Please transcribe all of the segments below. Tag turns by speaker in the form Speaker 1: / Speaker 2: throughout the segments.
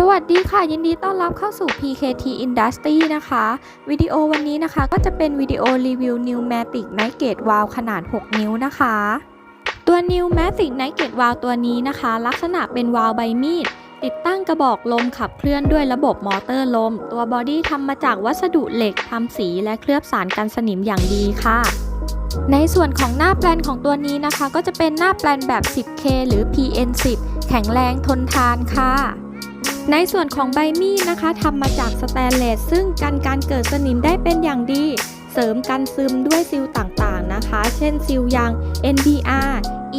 Speaker 1: สวัสดีค่ะ ยินดีต้อนรับเข้าสู่ PKT Industry นะคะ วิดีโอวันนี้นะคะก็จะเป็นวิดีโอรีวิว Pneumatic Night Gate Valve ขนาด 6 นิ้วนะคะ ตัว Pneumatic Night Gate Valve ตัวนี้นะคะ ลักษณะเป็นวาล์วใบมีด ติดตั้งกระบอกลมขับเคลื่อนด้วยระบบมอเตอร์ลม ตัวบอดี้ทำมาจากวัสดุเหล็กทำสีและเคลือบสารกันสนิมอย่างดีค่ะในส่วนของหน้าแปลนของตัวนี้นะคะ ก็จะเป็นหน้าแปลนแบบ 10K หรือ PN10 แข็งแรงทนทานค่ะ ในส่วนของใบมีดนะคะทำมาจากสแตนเลสซึ่งกันการเกิดสนิมได้เป็นอย่างดี เสริมกันซึมด้วยซิลต่างๆนะคะ เช่นซิลยาง NBR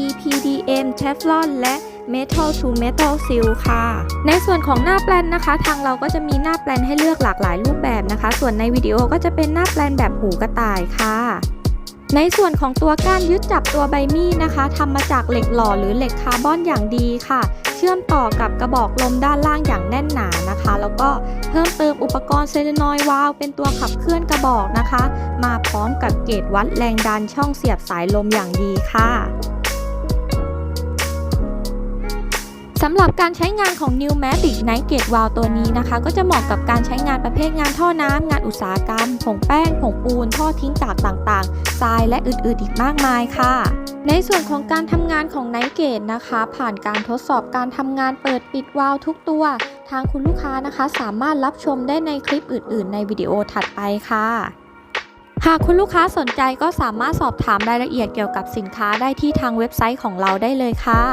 Speaker 1: EPDM Teflon และ Metal to Metal Seal ค่ะ ในส่วนของหน้าแปลนนะคะ ทางเราก็จะมีหน้าแปลนให้เลือกหลากหลายรูปแบบนะคะ ส่วนในวิดีโอก็จะเป็นหน้าแปลนแบบหูกระต่ายค่ะ ในส่วนของตัวก้านยึดจับตัวใบมีดนะคะทำมาจากเหล็กหล่อหรือเหล็กคาร์บอนอย่างดีค่ะ เชื่อมต่อกับกระบอกลมด้านล่างอย่างแน่นหนานะคะ แล้วก็เพิ่มเติมอุปกรณ์เซเลนอยวาลวเป็นตัวขับเคลื่อนกระบอกนะคะ มาพร้อมกับเกจวัดแรงดันช่องเสียบสายลมอย่างดีค่ะ สำหรับการใช้งานของ Pneumatic Night Gate Valve ตัวนี้นะคะ ก็จะเหมาะกับการใช้งานประเภทงานท่อน้ำ งานอุตสาหกรรม ผงแป้ง ผงปูน ท่อทิ้งกากต่างๆ ทรายและอื่นๆ อีกมากมายค่ะ ในส่วนของการทำงานของ Night Gate นะคะ ผ่านการทดสอบการทำงานเปิดปิดวาล์วทุกตัว ทางคุณลูกค้านะคะสามารถรับชมได้ในคลิปอื่น ๆ ในวิดีโอถัดไปค่ะหากคุณลูกค้าสนใจก็สามารถสอบถามรายละเอียดเกี่ยวกับสินค้าได้ที่ทางเว็บไซต์ของเราได้เลยค่ะ